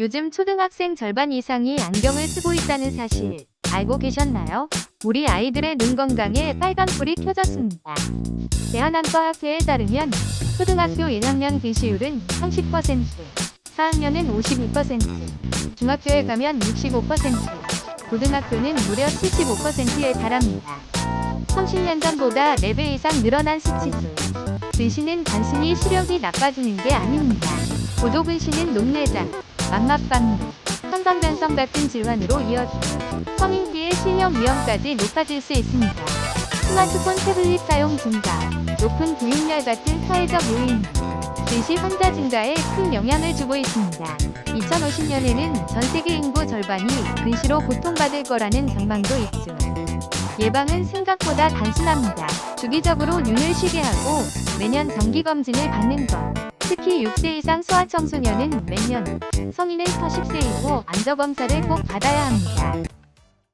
요즘 초등학생 절반 이상이 안경을 쓰고 있다는 사실 알고 계셨나요? 우리 아이들의 눈 건강에 빨간불이 켜졌습니다. 대한안과학회에 따르면 초등학교 1학년 글시율은 30%, 4학년은 52%, 중학교에 가면 65%, 고등학교는 무려 75%에 달합니다. 30년 전보다 4배 이상 늘어난 수치수. 글씨는 단순히 시력이 나빠지는 게 아닙니다. 고도글씨는 녹내장, 망막방류, 선선변성 같은 질환으로 이어져 성인기의 실명 위험까지 높아질 수 있습니다. 스마트폰 태블릿 사용 증가, 높은 구입률 같은 사회적 요인, 글씨 환자 증가에 큰 영향을 주고 있습니다. 2050년에는 전 세계 인구 절반이 글씨로 고통받을 거라는 전망도 있죠. 예방은 생각보다 단순합니다. 주기적으로 눈을 쉬게 하고 매년 정기검진을 받는 것. 특히 6세 이상 소아청소년은 매년, 성인은 40세이고 안저검사를 꼭 받아야 합니다.